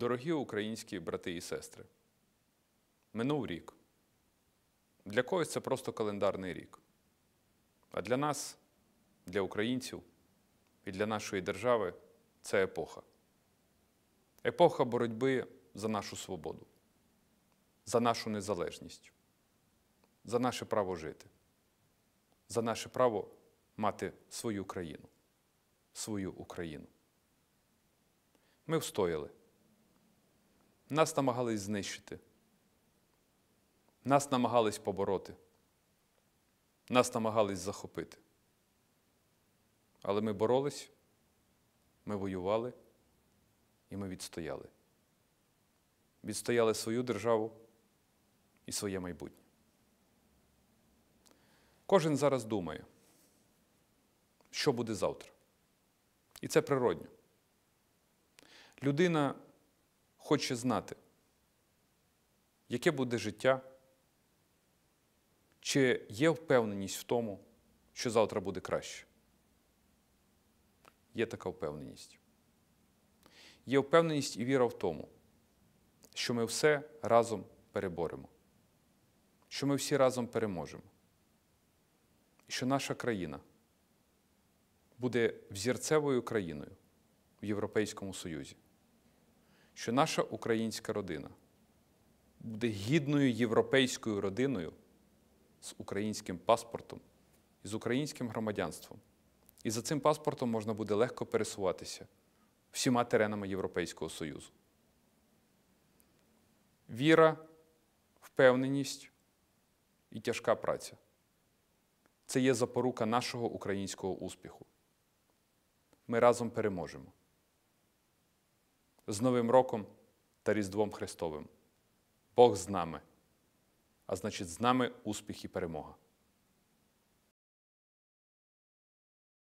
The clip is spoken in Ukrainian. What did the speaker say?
Дорогі українські брати і сестри, минув рік. Для когось це просто календарний рік. А для нас, для українців і для нашої держави це епоха. Епоха боротьби за нашу свободу, за нашу незалежність, за наше право жити, за наше право мати свою країну, свою Україну. Ми встояли. Нас намагались знищити. Нас намагались побороти. Нас намагались захопити. Але ми боролись, ми воювали і ми відстояли. Відстояли свою державу і своє майбутнє. Кожен зараз думає, що буде завтра. І це природньо. Людина хоче знати, яке буде життя, чи є впевненість в тому, що завтра буде краще. Є така впевненість. Є впевненість і віра в тому, що ми все разом переборемо, що ми всі разом переможемо, і що наша країна буде взірцевою країною в Європейському Союзі що наша українська родина буде гідною європейською родиною з українським паспортом і з українським громадянством. І за цим паспортом можна буде легко пересуватися всіма теренами Європейського Союзу. Віра, впевненість і тяжка праця це є запорука нашого українського успіху. Ми разом переможемо з Новим роком та Різдвом Христовим. Бог з нами, а значить, з нами успіх і перемога.